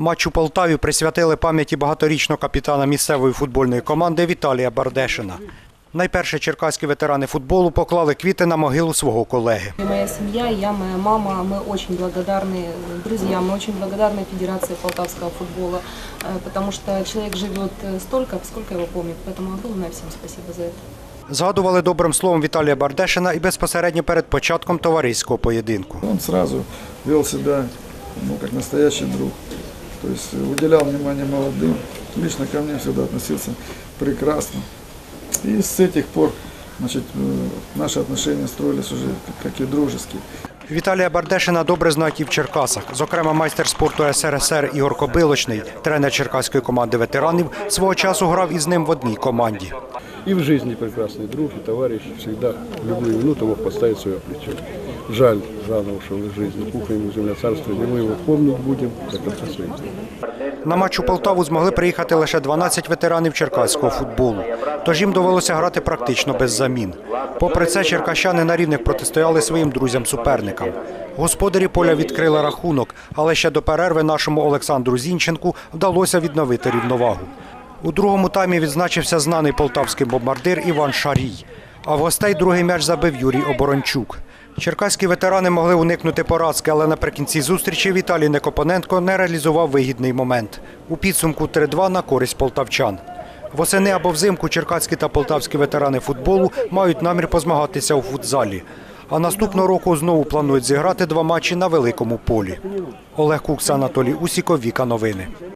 Матч у Полтаві присвятили пам'яті багаторічного капітана місцевої футбольної команди Віталія Бардешина. Найперше черкаські ветерани футболу поклали квіти на могилу свого колеги. И моя семья, и я, моя мама, мы очень благодарны друзьям, мы очень благодарны Федерации полтавского футбола, э, потому что человек живет э, столько, сколько его помнит. Поэтому огромное всем спасибо за это. Згадували добрим словом Віталія Бардешина і безпосередньо перед початком товариського поєдинку. Он сразу вел себя ну, как настоящий друг. То есть э, уделял внимание молодым. Лично ко мне всегда относился прекрасно. И с этих пор значит, э, наши отношения строились уже как- как и дружеские. Віталія Бардешина добре знають і в Черкасах. Зокрема, майстер спорту СРСР Ігор Кобилочний, тренер черкаської команди ветеранів, свого часу грав із ним в одній команді. И в жизни прекрасный друг и товарищ, всегда в любую минуту мог поставить свое плечо. Жаль, ушел из жизни, пухла ему земля царства, мы его помнить будем до конца своих дней. На матч у Полтаву змогли приїхати лише 12 ветеранів черкаського футболу. Тож їм довелося грати практично без замін. Попри це, черкащани на рівних протистояли своїм друзям-суперникам. Господарі поля відкрили рахунок, але ще до перерви нашому Олександру Зінченку вдалося відновити рівновагу. У другому таймі відзначився знаний полтавський бомбардир Іван Шарій. А в гостей другий м'яч забив Юрій Оборончук. Черкаські ветерани могли уникнути поразки, але наприкінці зустрічі Віталій Некопоненко не реалізував вигідний момент. У підсумку 3-2 на користь полтавчан. Восени або взимку черкаські та полтавські ветерани футболу мають намір позмагатися у футзалі. А наступного року знову планують зіграти два матчі на великому полі. Олег Кукс, Анатолій Усіков, Віка Новини.